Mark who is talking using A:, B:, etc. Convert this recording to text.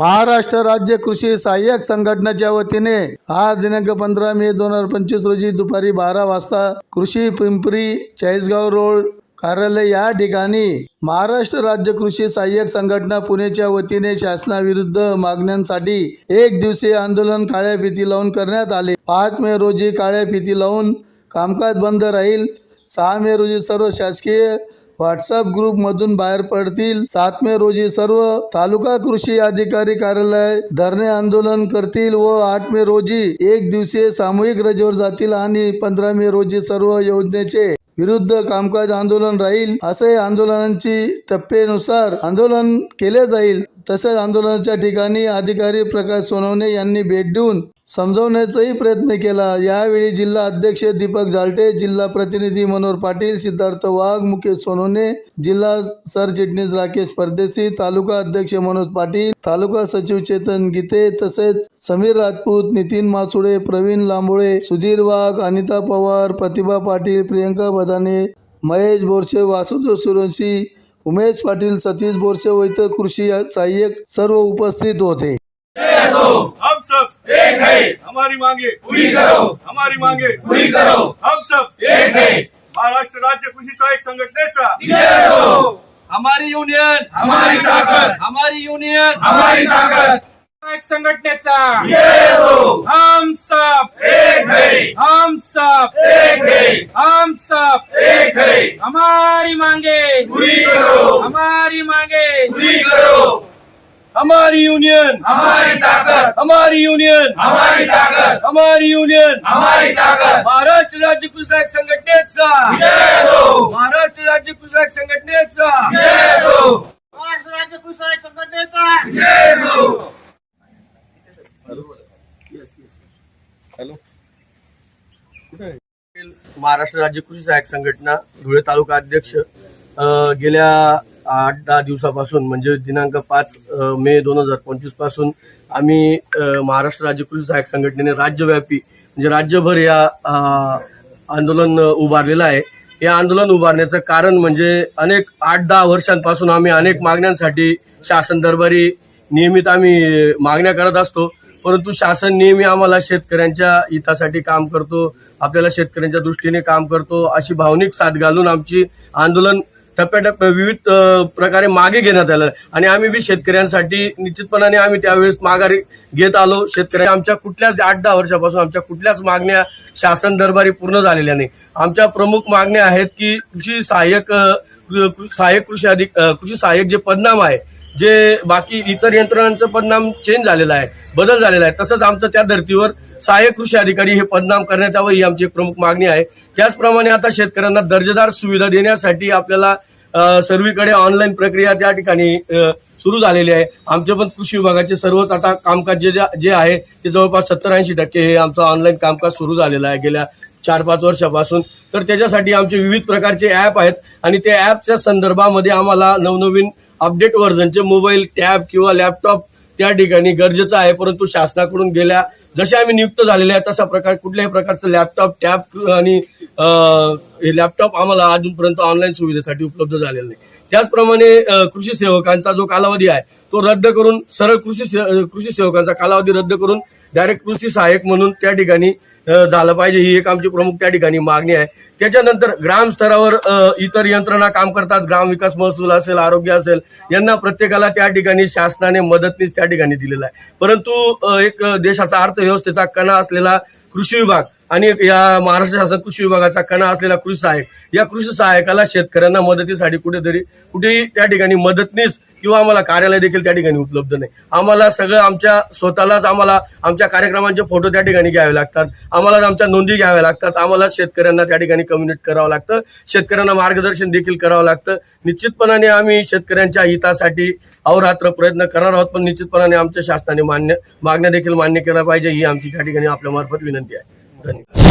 A: महाराष्ट्र राज्य कृषी सहाय्यक संघटनेच्या वतीने आज दिनांक पंधरा मे दोन हजार पंचवीस रोजी दुपारी बारा वाजता कृषी पिंपरी चाळीसगाव रोड कार्यालय या ठिकाणी महाराष्ट्र राज्य कृषी सहाय्यक संघटना पुणेच्या वतीने शासनाविरुद्ध मागण्यांसाठी एक दिवसीय आंदोलन काळ्या फिती लावून करण्यात आले. पाच मे रोजी काळ्या फिती लावून कामकाज बंद राहील. सहा मे रोजी सर्व शासकीय व्हॉट्सअप ग्रुपमधून बाहेर पडतील. सात मे रोजी सर्व तालुका कृषी अधिकारी कार्यालय धरणे आंदोलन करतील व आठ मे रोजी एक दिवसीय सामूहिक रजेवर जातील आणि पंधरा मे रोजी सर्व योजनेचे विरुद्ध कामकाज आंदोलन राहील. असे आंदोलनांची टप्पेनुसार आंदोलन केले जाईल. तसेच आंदोलनाच्या ठिकाणी अधिकारी प्रकाश सोनवणे यांनी भेट देऊन समजवण्याचाही प्रयत्न केला. यावेळी जिल्हा अध्यक्ष दीपक झालटे जिल्हा प्रतिनिधी मनोहर पाटील सिद्धार्थ वाघ मुकेश सोनोने जिल्हा सरचिटणीस राकेश परदेशी तालुका अध्यक्ष मनोज पाटील तालुका सचिव चेतन गीते तसेच समीर राजपूत नितीन मासुडे प्रवीण लांबोळे सुधीर वाघ अनिता पवार प्रतिभा पाटील प्रियंका बदाने महेश बोरसे वासुदेव सुरवंशी उमेश पाटील सतीश बोरसे व इतर कृषी सहाय्यक सर्व उपस्थित होते.
B: एक है। हमारी मांगे पूरी करो। हमारी मांगे पूरी करो। हम सब एक है। महाराष्ट्र राज्य कृषी सहाय्यक संघटनेचा
C: हमारी यूनियन।
B: हमारी ताकद
C: हमारी यूनियन।
B: हमारी ताकद
C: एक संघटनेचा
B: हो
C: हम सब।
B: एक है।
C: हम सब।
B: एक है।
C: हम सब।
B: एक है।
C: हमारी मांगे।
B: पूरी करो।
C: हमारी मांगे।
B: पूरी करो।
C: हमारी
B: ताकद.
C: हमारी यूनियन
B: हमारी ताकद.
C: हमारी यूनियन
B: हमारी ताकद.
C: महाराष्ट्र राज्य कृषक संघटनेचा महाराष्ट्र राज्य कृषक संघटनेचा महाराष्ट्र राज्य कृषक संघटनेचा
B: जय हो
D: महाराष्ट्र राज्य कृषी सहाय्यक संघटना धुळे तालुका अध्यक्ष अ, गेल्या आठ दहा दिवसापासून म्हणजे दिनांक पाच मे दोन हजार पंचवीसपासून आम्ही महाराष्ट्र राज्य कृषी सहाय्यक संघटनेने राज्यव्यापी म्हणजे राज्यभर या आंदोलन उभारलेलं आहे. हे आंदोलन उभारण्याचं कारण म्हणजे अनेक आठ दहा वर्षांपासून आम्ही अनेक मागण्यांसाठी शासन दरबारी नियमित आम्ही मागण्या करत असतो. परंतु शासन नेहमी आम्हाला शेतकऱ्यांच्या हितासाठी काम करतो आपल्याला शेतकऱ्यांच्या दृष्टीने काम करतो अशी भावनिक साथ घालून आमची आंदोलन टप्प्याटप्प्या विविध प्रकारे मागे घेण्यात आलं. आणि आम्ही बी शेतकऱ्यांसाठी निश्चितपणाने आम्ही त्यावेळेस माघारी घेत आलो. शेतकऱ्या आमच्या कुठल्याच आठ दहा वर्षापासून आमच्या कुठल्याच मागण्या शासन दरबारी पूर्ण झालेल्या नाही. आमच्या प्रमुख मागण्या आहेत की कृषी सहाय्यक सहाय्यक कृषी अधिक कृषी सहाय्यक जे पदनाम आहे जे बाकी इतर यंत्रणांचं पदनाम चेंज झालेलं आहे बदल झालेला आहे तसंच आमचं त्या धर्तीवर सहाय्यक कृषी अधिकारी हे पदनाम करण्यात यावं ही आमची एक प्रमुख मागणी आहे. त्याचप्रमाणे आता शेतकऱ्यांना दर्जेदार सुविधा देण्यासाठी आपल्याला सर्वीकडे ऑनलाईन प्रक्रिया त्या ठिकाणी सुरू झालेली आहे. आमचे पण कृषी विभागाचे सर्वच आता कामकाज जे जे आहे ते जवळपास सत्तर ऐंशी टक्के हे आमचं ऑनलाईन कामकाज सुरू झालेलं आहे. गेल्या चार पाच वर्षापासून. तर त्याच्यासाठी आमचे विविध प्रकारचे ॲप आहेत आणि त्या ॲपच्या संदर्भामध्ये आम्हाला नवनवीन अपडेट व्हर्जनचे मोबाईल टॅब किंवा लॅपटॉप त्या ठिकाणी गरजेचं आहे. परंतु शासनाकडून गेल्या जसे आम्ही नियुक्त झालेले आहे तशा प्रकार कुठल्याही प्रकारचं लॅपटॉप टॅब आणि हे लॅपटॉप आम्हाला अजूनपर्यंत ऑनलाईन सुविधेसाठी उपलब्ध झालेलं नाही. त्याचप्रमाणे कृषी सेवकांचा जो कालावधी आहे तो रद्द करून सरळ कृषी से- कृषी सेवकांचा कालावधी रद्द करून डायरेक्ट कृषी सहाय्यक म्हणून त्या ठिकाणी झालं पाहिजे. ही एक आमची प्रमुख त्या ठिकाणी मागणी आहे. त्याच्यानंतर ग्रामस्तरावर इतर यंत्रणा काम करतात. ग्राम विकास महसूल असेल आरोग्य असेल यांना प्रत्येकाला त्या ठिकाणी शासनाने मदतनीस त्या ठिकाणी दिलेला आहे. परंतु एक देशाचा अर्थव्यवस्थेचा कणा असलेला कृषी विभाग आणि या महाराष्ट्र शासन कृषी विभागाचा कणा असलेला कृषी सहाय्यक या कृषी सहाय्यकाला शेतकऱ्यांना मदतीसाठी कुठेतरी कुठेही त्या ठिकाणी मदतनीस किंवा आम्हाला कार्यालय देखील त्या ठिकाणी उपलब्ध नाही. आम्हाला सगळं आमच्या स्वतःलाच आम्हाला आमच्या कार्यक्रमांचे फोटो त्या ठिकाणी घ्यावे लागतात. आम्हाला आमच्या नोंदी घ्याव्या लागतात. आम्हाला शेतकऱ्यांना त्या ठिकाणी कम्युनिकेट करावं लागतं. शेतकऱ्यांना मार्गदर्शन देखील करावं लागतं. निश्चितपणाने आम्ही शेतकऱ्यांच्या हितासाठी अहोरात्र प्रयत्न करणार आहोत पण निश्चितपणाने आमच्या शासनाने मान्य मागण्या देखील मान्य केल्या पाहिजे ही आमची त्या ठिकाणी आपल्या मार्फत विनंती आहे. धन्यवाद.